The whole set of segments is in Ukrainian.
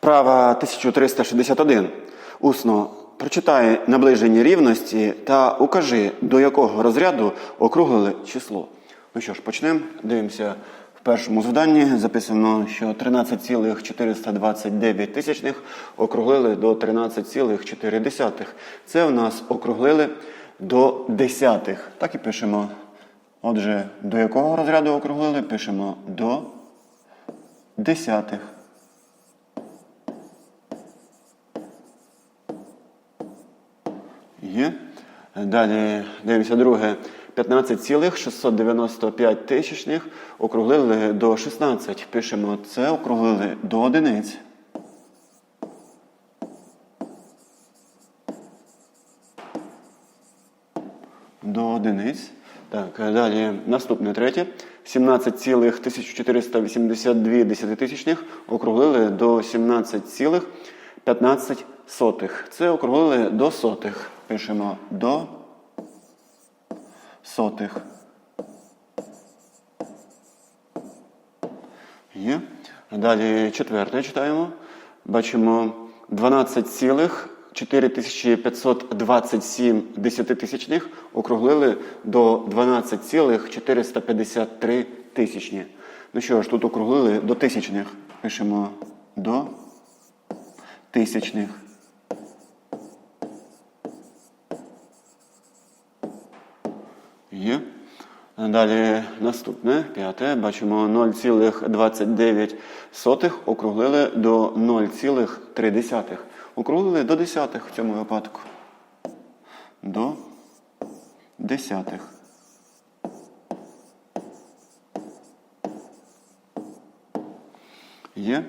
Вправа 1361. Усно прочитай наближені рівності та укажи, до якого розряду округлили число. Ну що ж, почнемо. Дивимося. В першому завданні записано, що 13,429 тисячних округлили до 13,4. Це в нас округлили до десятих. Так і пишемо. Отже, до якого розряду округлили? Пишемо до десятих. Є. Далі дивимося друге. 15,695 тисячних округлили до 16. Пишемо це округлили до одиниць. До одиниць. Так, далі наступне третє. 17,1482 десятитисячних округлили до 17,15 сотих. Це округлили до сотих. Пишемо до сотих. Є. Далі четверте читаємо. Бачимо 12,4527 десятитисячних округлили до 12,453 тисячні. Ну що ж, тут округлили до тисячних. Пишемо до тисячних. Є. Далі наступне, п'яте. Бачимо 0,29 округлили до 0,3. Округлили до десятих в цьому випадку. До десятих. Є.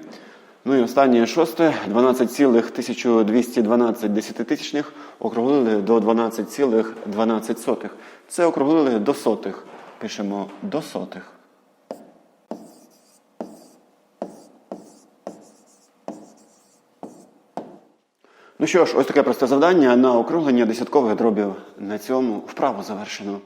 Ну і останнє шосте. 12,1212 десятитисячних округлили до 12,12. Це округлили до сотих. Пишемо до сотих. Ну що ж, ось таке просте завдання на округлення десяткових дробів. На цьому вправу завершено.